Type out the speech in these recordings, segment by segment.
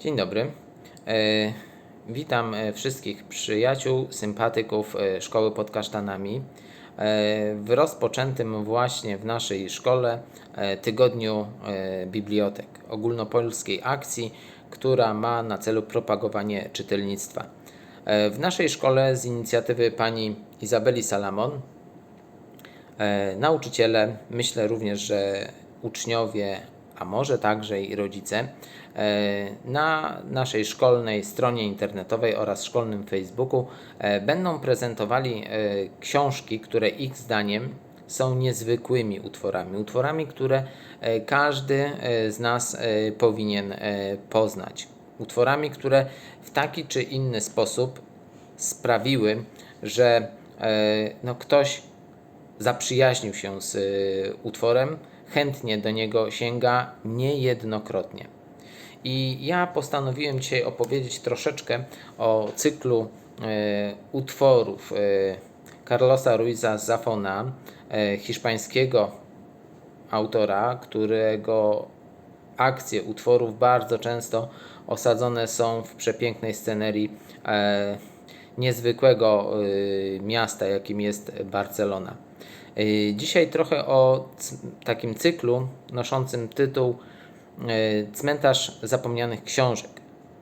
Dzień dobry. E, witam e, wszystkich przyjaciół, sympatyków e, Szkoły pod Kasztanami w rozpoczętym właśnie w naszej szkole tygodniu bibliotek, ogólnopolskiej akcji, która ma na celu propagowanie czytelnictwa. W naszej szkole z inicjatywy pani Izabeli Salamon nauczyciele, myślę również, że uczniowie, a może także i rodzice, e, na naszej szkolnej stronie internetowej oraz szkolnym Facebooku e, będą prezentowali e, książki, które ich zdaniem są niezwykłymi utworami, utworami, które każdy z nas powinien poznać. Utworami, które w taki czy inny sposób sprawiły, że no, ktoś zaprzyjaźnił się z utworem, chętnie do niego sięga niejednokrotnie. I ja postanowiłem dzisiaj opowiedzieć troszeczkę o cyklu y, utworów y, Carlosa Ruiza Zafona, y, hiszpańskiego autora, którego akcje utworów bardzo często osadzone są w przepięknej scenerii e, niezwykłego y, miasta, jakim jest Barcelona. Y, Dzisiaj trochę o takim cyklu noszącym tytuł y, Cmentarz zapomnianych książek.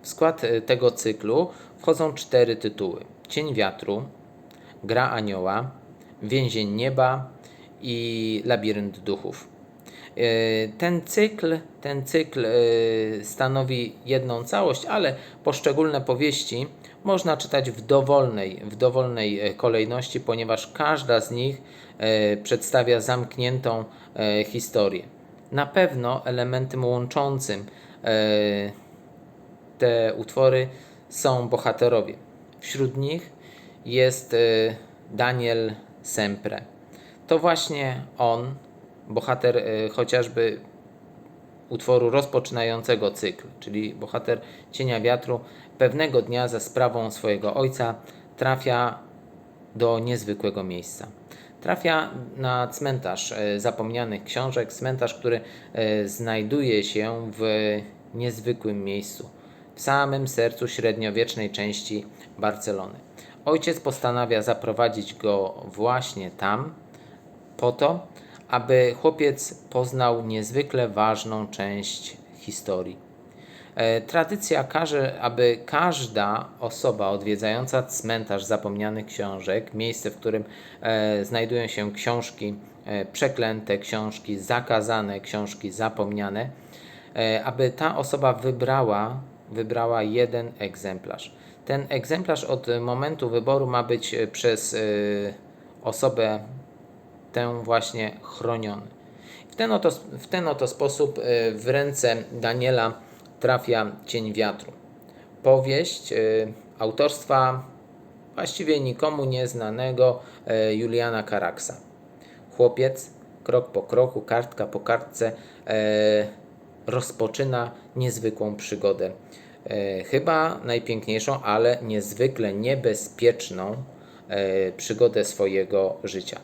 W skład y, tego cyklu wchodzą cztery tytuły: Cień wiatru, Gra anioła, Więzień nieba i Labirynt duchów. Ten cykl, ten cykl stanowi jedną całość, ale poszczególne powieści można czytać w dowolnej, w dowolnej e, kolejności, ponieważ każda z nich przedstawia zamkniętą e, historię. Na pewno elementem łączącym e, te utwory są bohaterowie. Wśród nich jest e, Daniel Sempre. To właśnie on, bohater e, chociażby utworu rozpoczynającego cykl, czyli bohater Cienia Wiatru, pewnego dnia za sprawą swojego ojca trafia do niezwykłego miejsca. Trafia na cmentarz e, zapomnianych książek, cmentarz, który e, znajduje się w niezwykłym miejscu, w samym sercu średniowiecznej części Barcelony. Ojciec postanawia zaprowadzić go właśnie tam, po to, aby chłopiec poznał niezwykle ważną część historii. E, Tradycja każe, aby każda osoba odwiedzająca cmentarz zapomnianych książek, miejsce, w którym e, znajdują się książki e, przeklęte, książki zakazane, książki zapomniane, aby ta osoba wybrała, wybrała jeden egzemplarz. Ten egzemplarz od momentu wyboru ma być przez osobę tę właśnie chroniony. W ten oto, w ten oto sposób w ręce Daniela trafia Cień Wiatru. Powieść e, autorstwa właściwie nikomu nieznanego e, Juliana Karaksa. Chłopiec krok po kroku, kartka po kartce e, rozpoczyna niezwykłą przygodę. Chyba najpiękniejszą, ale niezwykle niebezpieczną przygodę swojego życia.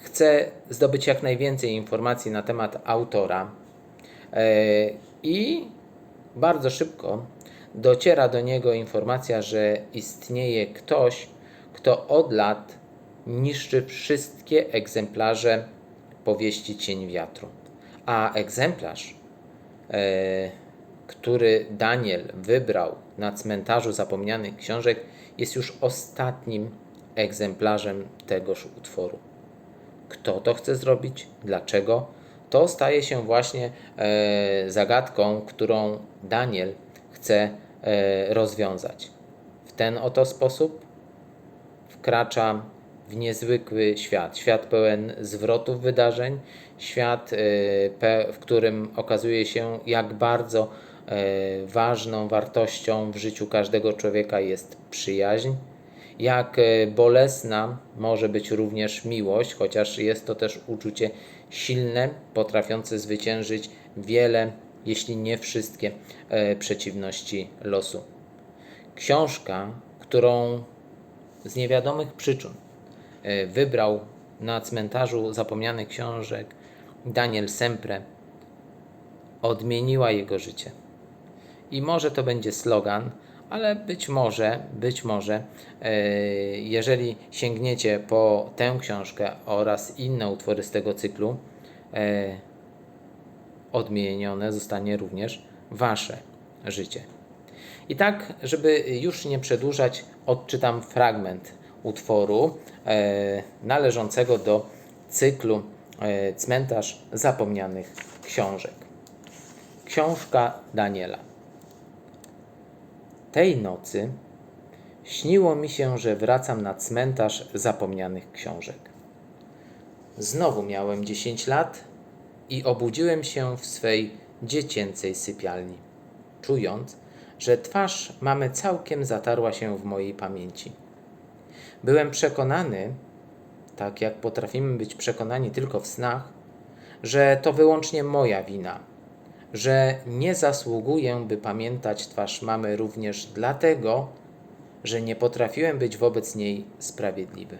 Chcę zdobyć jak najwięcej informacji na temat autora i bardzo szybko dociera do niego informacja, że istnieje ktoś, kto od lat niszczy wszystkie egzemplarze powieści Cień Wiatru. A egzemplarz, e, który Daniel wybrał na cmentarzu zapomnianych książek, jest już ostatnim egzemplarzem tegoż utworu. Kto to chce zrobić? Dlaczego? To staje się właśnie e, zagadką, którą Daniel chce e, rozwiązać. W ten oto sposób wkracza w niezwykły świat. Świat pełen zwrotów wydarzeń, świat, e, w którym okazuje się, jak bardzo ważną wartością w życiu każdego człowieka jest przyjaźń. Jak bolesna może być również miłość, chociaż jest to też uczucie silne, potrafiące zwyciężyć wiele, jeśli nie wszystkie e, przeciwności losu. Książka, którą z niewiadomych przyczyn e, wybrał na cmentarzu zapomnianych książek Daniel Sempre, odmieniła jego życie. I może to będzie slogan, ale być może, być może, e, jeżeli sięgniecie po tę książkę oraz inne utwory z tego cyklu, e, odmienione zostanie również Wasze życie. I tak, żeby już nie przedłużać, odczytam fragment utworu e, należącego do cyklu Cmentarz Zapomnianych Książek. Książka Daniela. Tej nocy śniło mi się, że wracam na cmentarz zapomnianych książek. Znowu miałem 10 lat i obudziłem się w swej dziecięcej sypialni, czując, że twarz mamy całkiem zatarła się w mojej pamięci. Byłem przekonany, tak jak potrafimy być przekonani tylko w snach, że to wyłącznie moja wina, że nie zasługuję, by pamiętać twarz mamy również dlatego, że nie potrafiłem być wobec niej sprawiedliwy.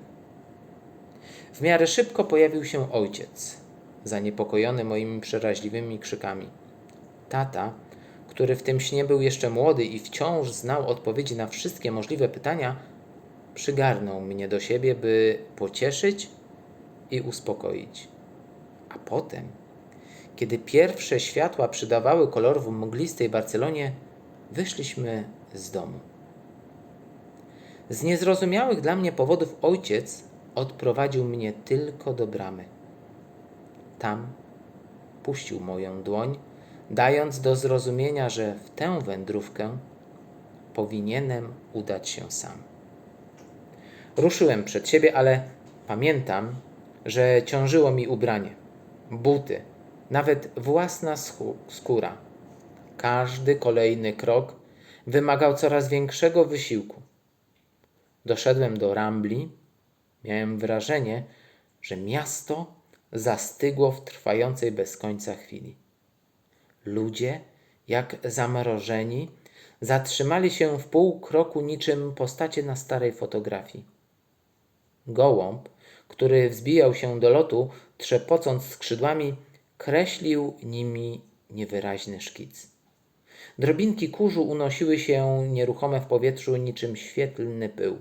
W miarę szybko pojawił się ojciec, zaniepokojony moimi przeraźliwymi krzykami. Tata, który w tym śnie był jeszcze młody i wciąż znał odpowiedzi na wszystkie możliwe pytania, przygarnął mnie do siebie, by pocieszyć i uspokoić. A potem, kiedy pierwsze światła przydawały kolor w mglistej Barcelonie, wyszliśmy z domu. Z niezrozumiałych dla mnie powodów ojciec odprowadził mnie tylko do bramy. Tam puścił moją dłoń, dając do zrozumienia, że w tę wędrówkę powinienem udać się sam. Ruszyłem przed siebie, ale pamiętam, że ciążyło mi ubranie, buty, nawet własna skóra. Każdy kolejny krok wymagał coraz większego wysiłku. Doszedłem do Rambli. Miałem wrażenie, że miasto zastygło w trwającej bez końca chwili. Ludzie, jak zamrożeni, zatrzymali się w pół kroku niczym postacie na starej fotografii. Gołąb, który wzbijał się do lotu, trzepocąc skrzydłami, kreślił nimi niewyraźny szkic. Drobinki kurzu unosiły się nieruchome w powietrzu niczym świetlny pył.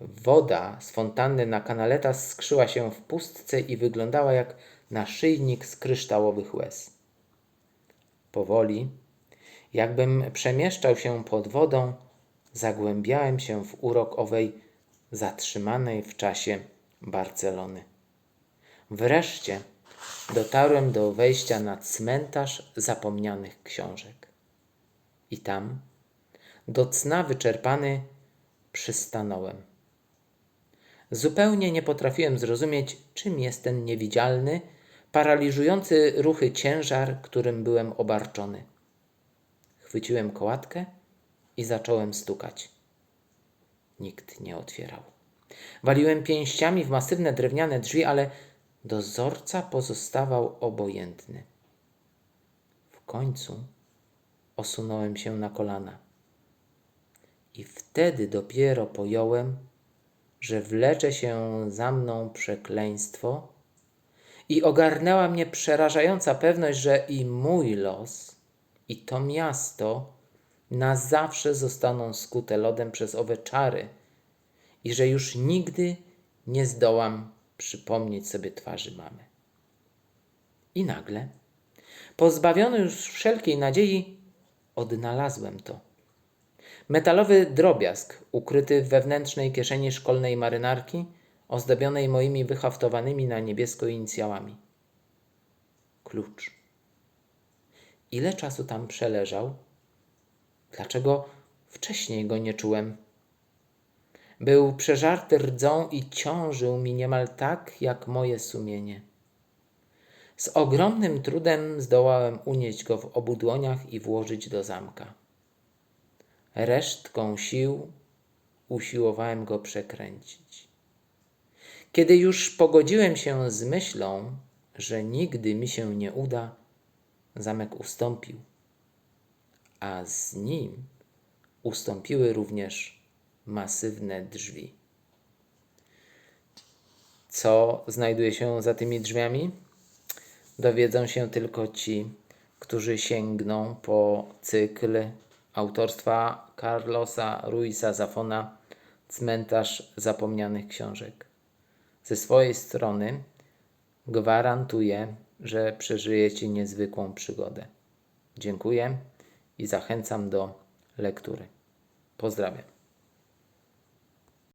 Woda z fontanny na kanaleta skrzyła się w pustce i wyglądała jak naszyjnik z kryształowych łez. Powoli, jakbym przemieszczał się pod wodą, zagłębiałem się w urok owej zatrzymanej w czasie Barcelony. Wreszcie dotarłem do wejścia na cmentarz zapomnianych książek. I tam, do cna wyczerpany, przystanąłem. Zupełnie nie potrafiłem zrozumieć, czym jest ten niewidzialny, paraliżujący ruchy ciężar, którym byłem obarczony. Chwyciłem kołatkę i zacząłem stukać. Nikt nie otwierał. Waliłem pięściami w masywne drewniane drzwi, ale dozorca pozostawał obojętny. W końcu osunąłem się na kolana. I wtedy dopiero pojąłem, że wlecze się za mną przekleństwo i ogarnęła mnie przerażająca pewność, że i mój los, i to miasto na zawsze zostaną skute lodem przez owe czary i że już nigdy nie zdołam przypomnieć sobie twarzy mamy. I nagle, pozbawiony już wszelkiej nadziei, odnalazłem to. Metalowy drobiazg ukryty w wewnętrznej kieszeni szkolnej marynarki, ozdobionej moimi wyhaftowanymi na niebiesko inicjałami. Klucz. Ile czasu tam przeleżał? Dlaczego wcześniej go nie czułem? Był przeżarty rdzą i ciążył mi niemal tak, jak moje sumienie. Z ogromnym trudem zdołałem unieść go w obu dłoniach i włożyć do zamka. Resztką sił usiłowałem go przekręcić. Kiedy już pogodziłem się z myślą, że nigdy mi się nie uda, zamek ustąpił a z nim ustąpiły również masywne drzwi. Co znajduje się za tymi drzwiami? Dowiedzą się tylko ci, którzy sięgną po cykl autorstwa Carlosa Ruiza Zafona Cmentarz zapomnianych książek. Ze swojej strony gwarantuję, że przeżyjecie niezwykłą przygodę. Dziękuję i zachęcam do lektury. Pozdrawiam.